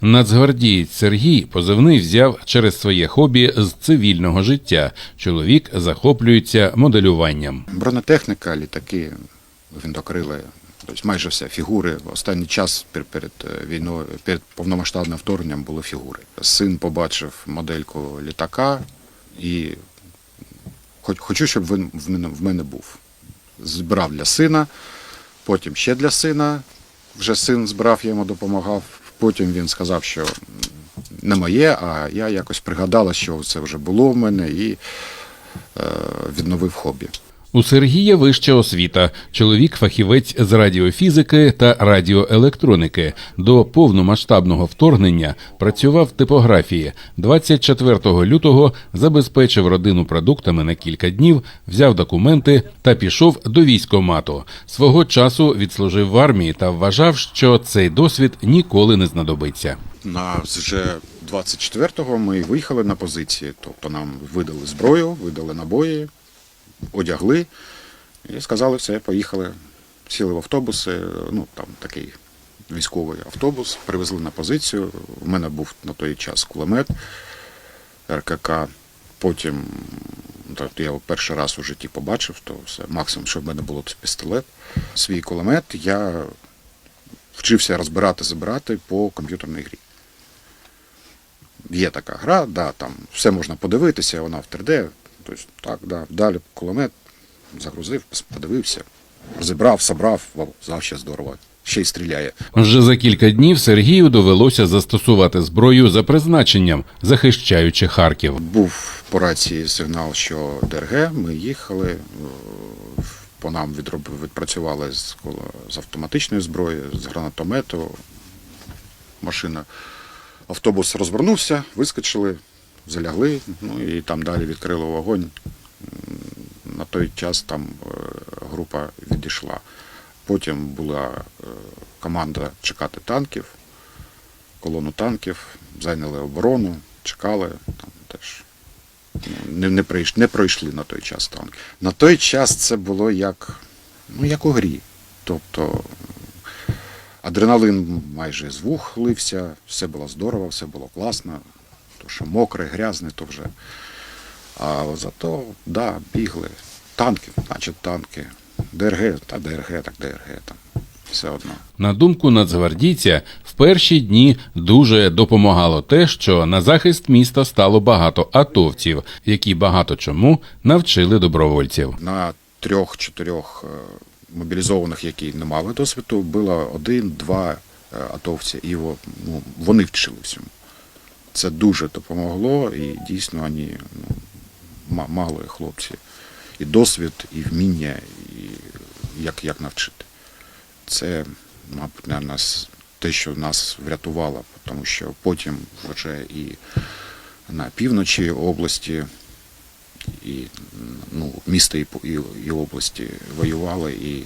Нацгвардієць Сергій позивний взяв через своє хобі з цивільного життя. Чоловік захоплюється моделюванням. Бронетехніка, літаки, гвинтокрили, тобто майже все фігури. Останній час перед е, війною, перед повномасштабним вторгненням були фігури. Син побачив модельку літака і хоч- хочу, щоб він в мене, був. Збирав для сина, потім ще для сина. Вже син збирав, я йому допомагав. Потім він сказав, що не моє, а я якось пригадала, що це вже було в мене і е, відновив хобі. У Сергія вища освіта. Чоловік фахівець з радіофізики та радіоелектроніки. До повномасштабного вторгнення працював в типографії. 24 лютого забезпечив родину продуктами на кілька днів, взяв документи та пішов до військомату. Свого часу відслужив в армії та вважав, що цей досвід ніколи не знадобиться. На вже 24-го ми виїхали на позиції, тобто нам видали зброю, видали набої, одягли і сказали, все, поїхали. Сіли в автобуси, ну там такий військовий автобус, привезли на позицію. У мене був на той час кулемет РКК. Потім так, я перший раз у житті побачив, то все, максимум, що в мене було, це пістолет. Свій кулемет я вчився розбирати, забирати по комп'ютерній грі. Є така гра, да, там все можна подивитися, вона в 3D. Тобто, так, да, далі кулемет загрузив, подивився, розібрав, собрав, вау, завжди здорово. Ще й стріляє. Вже за кілька днів Сергію довелося застосувати зброю за призначенням, захищаючи Харків. Був по рації сигнал, що ДРГ, ми їхали, е, по нам відроб- відпрацювали з, з автоматичної зброї, з гранатомету, машина. Автобус розвернувся, вискочили, залягли, ну і там далі відкрили вогонь. На той час там е, група відійшла. Потім була е, команда чекати танків, колону танків, зайняли оборону, чекали, там теж не, не, прийш, не пройшли на той час танки. На той час це було як, ну, як у грі. Тобто адреналин майже з лився, все було здорово, все було класно. То, що мокре, грязне, то вже. А зато, да, бігли. Танки, значить танки. ДРГ, та ДРГ, так ДРГ там. Все одно. На думку нацгвардійця, в перші дні дуже допомагало те, що на захист міста стало багато атовців, які багато чому навчили добровольців. на трьох-чотирьох е, мобілізованих, які не мали досвіду, було один-два е, атовці, і ну, вони вчили всьому. Це дуже допомогло, і дійсно вони ну, мали хлопці і досвід, і вміння, і як, як навчити. Це, мабуть, нас те, що нас врятувало, тому що потім вже і на півночі області і ну, міста і, і, і області воювали, і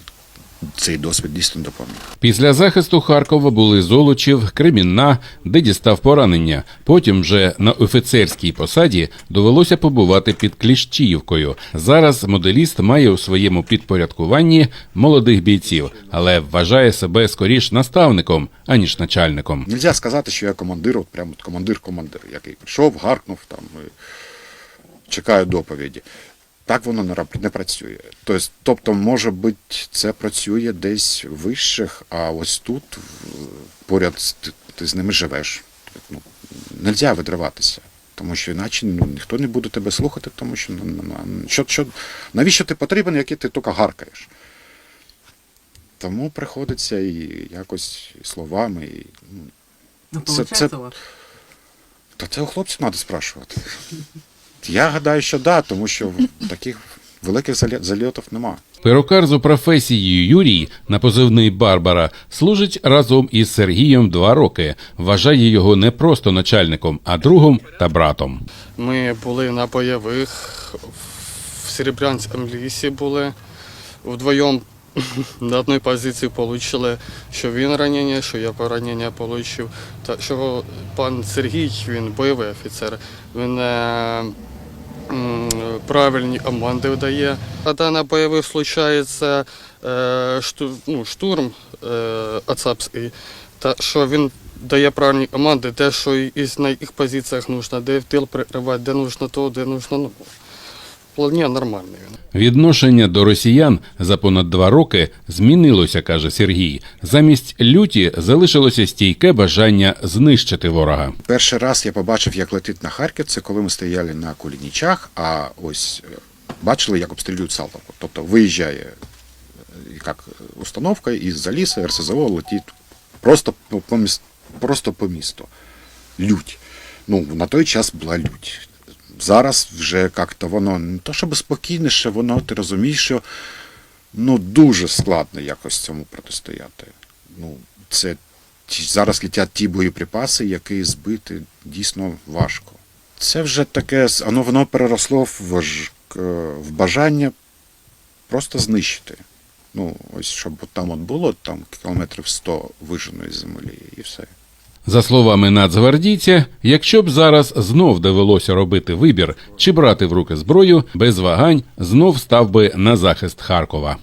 цей досвід дійсно допоміг. Після захисту Харкова були Золочів, Кремінна, де дістав поранення. Потім вже на офіцерській посаді довелося побувати під Кліщіївкою. Зараз моделіст має у своєму підпорядкуванні молодих бійців, але вважає себе скоріш наставником, аніж начальником. Нельзя сказати, що я командир, от прямо командир-командир, який прийшов, гаркнув там і чекаю доповіді. Так воно не, не працює. Тобто, може бути, це працює десь в вищих, а ось тут поряд ти, з ними живеш. Ну, нельзя відриватися. Тому що іначе ну, ніхто не буде тебе слухати, тому що ну, ну, ну, що, що, навіщо ти потрібен, який ти тільки гаркаєш. Тому приходиться і якось і словами, і, ну, Ну, Це- це- та це у хлопців треба спрашувати. Я гадаю, що да, тому що таких великих зальотів нема. Перукар за професією Юрій на позивний Барбара служить разом із Сергієм два роки. Вважає його не просто начальником, а другом та братом. Ми були на бойових в Серебрянському лісі були. Вдвоєм на одній позиції отримали, що він ранення, що я поранення отримав. Та що пан Сергій, він бойовий офіцер, він е, правильні команди видає. Коли на бойових случається е, ну, штурм е, ацапський, та що він дає правильні команди, те, що і на їх позиціях нужно, де в тил прикривати, де нужно то, де нужно. Ну, вполне нормальний. Відношення до росіян за понад два роки змінилося, каже Сергій. Замість люті залишилося стійке бажання знищити ворога. Перший раз я побачив, як летить на Харків, це коли ми стояли на Кулінічах, а ось е, бачили, як обстрілюють Салтовку. Тобто виїжджає е, як установка із за лісу, РСЗО летить просто по, по, міс- просто по місту. Лють. Ну, на той час була лють. Зараз вже як-то воно не то, щоб спокійніше, воно ти розумієш, що ну, дуже складно якось цьому протистояти. Ну, це зараз летять ті боєприпаси, які збити дійсно важко. Це вже таке, воно, воно переросло в, в бажання просто знищити. Ну, ось щоб там от було там кілометрів 100 виженої землі і все. За словами нацгвардійця, якщо б зараз знов довелося робити вибір чи брати в руки зброю, без вагань знов став би на захист Харкова.